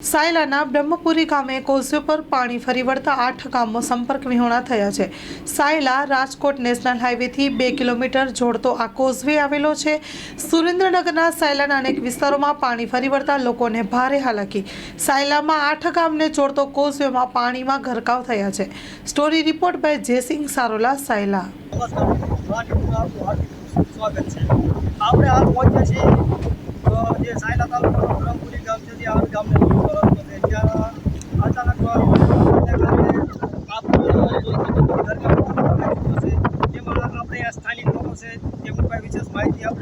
સાયલાના બ્રહ્મપુરી ગામે કોઝવે પર પાણી ફરી વળતા આઠ ગામો સંપર્ક વિહોણા થયા છે. સાયલા રાજકોટ નેશનલ હાઈવેથી બે કિલોમીટર જોડતો આ કોઝવે આવેલો છે. સુરેન્દ્રનગરના સાયલાના અનેક વિસ્તારોમાં પાણી ફરી વળતા લોકોને ભારે હાલાકી. સાયલામાં આઠ ગામને જોડતો કોઝવેમાં પાણીમાં ગરકાવ થયા છે. Story report by Jaysinh Sarola, Sayla. આપણે હાલ પહોંચ્યા છીએ જે સાયલા તાલુકાનું બ્રહ્મપુરી ગામ છે જે આ ગામને લગતો રસ્તો છે ત્યાં અચાનક અ, કારણે આપણું ઘરમાં પાણી આવી ગયું છે જેમાં આપણે આ સ્થાનિક લોકો છે તેમની પાસે વિશેષ માહિતી આપણે અ, માંગણી કરીએ કે શું વિશેષ માહિતી લઈએ કે શું કહેવા માંગે છે શું આપણું નામ રામાભાઈ જ્યાં આદાન ગામને જે રો જ્યાં પહોંચે છે ઘરમાં પાણી એ વિશે શું કહેવા માંગો છો આપ? સરકાર એવી અમે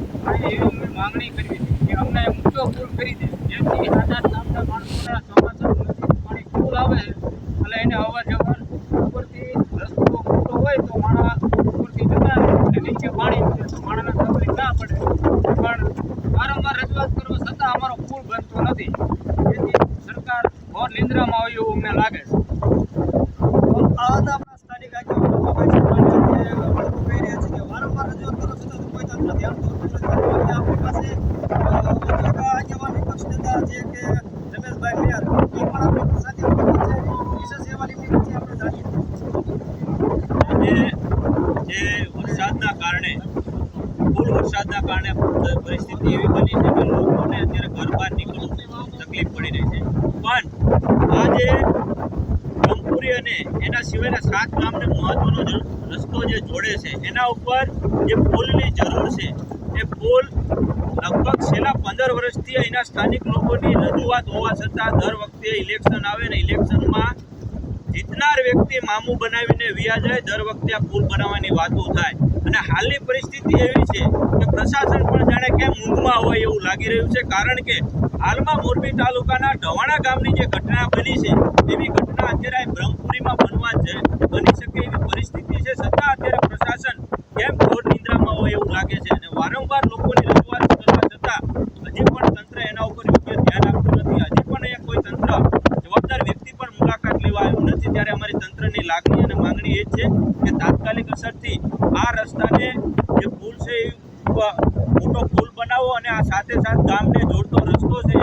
માંગણી કરવી કે અમને ઊંચો પુલ કરી દે. જેથી આઝાદ ગામના માણસોના ચોમાસાનું પાણી ફૂલ આવે એટલે એને અવર જવર ઉપરથી રસ્તો મોટો હોય તો માણા ઉપરથી જતા રહે અને નીચે પાણી તો તકલીફ ના પડે. પણ વારંવાર રજૂઆત કરવા છતાં અમારો પુલ બનતો નથી. તેથી સરકાર ઘોર નિંદ્રામાં હોય એવું અમને લાગે છે. આ હતા આપણા સ્થાનિક આગેવાનો. વારંવાર રજૂઆત કરો છતાં કોઈ ધ્યાન નથી આપણી પાસે અ, ઉદ્યોગ આગેવાન વિપક્ષ નેતા છે કે રમેશભાઈ મેયર એ પણ આપણી સાથે ઉપસ્થિત છે વિશેષ સેવાની વિનંતી આપણે જાણીએ આજે જે વરસાદના કારણે ફૂલ વરસાદના કારણે પરિસ્થિતિ એવી બની છે કે લોકોને અત્યારે ઘર બહાર નીકળવું તકલીફ પડી રહી છે. પણ આજે બ્રહ્મપુરી અને એના સિવાયના સાત ગામને મહત્વનો રસ્તો જે જોડે છે, એના ઉપર જે પુલની જરૂર છે, એ પુલ લગભગ છેલ્લા પંદર વર્ષથી અહીંના સ્થાનિક લોકોની રજૂઆત હોવા છતાં દર વખતે ઇલેક્શન આવે ને ઇલેક્શનમાં જીતનાર વ્યક્તિ મામું બનાવીને વ્યા જાય, દર વખતે આ પુલ બનાવવાની વાતો થાય. અને હાલની પરિસ્થિતિ એવી છે કે પ્રશાસન પણ જાણે કેમ ઊંઘમાં હોય એવું લાગી રહ્યું છે. કારણ કે હાલમાં મોરબી તાલુકાના ઢવાણા ગામની જે ઘટના બની છે, એવી ઘટના અત્યારે બ્રહ્મપુરીમાં બનવા જ બની શકે એવી પરિસ્થિતિ છે. છતાં અત્યારે પ્રશાસન કેમ ઘોર નિંદ્રામાં હોય એવું લાગે છે અને વારંવાર લોકોની રજૂઆત કરવા છતાં હજી પણ તંત્ર એના ઉપર યોગ્ય ધ્યાન આપતું નથી હજી પણ અહીંયા કોઈ તંત્ર જવાબદાર વ્યક્તિ પણ મુલાકાત લેવા આવ્યું નથી ત્યારે અમારી તંત્રની લાગણી અને માંગણી એ જ છે કે તાત્કાલિક અસરથી આ રસ્તાને જે પુલ છે એ મોટો પુલ બનાવો અને આ સાથે સાથ ગામને જોડતો રસ્તો છે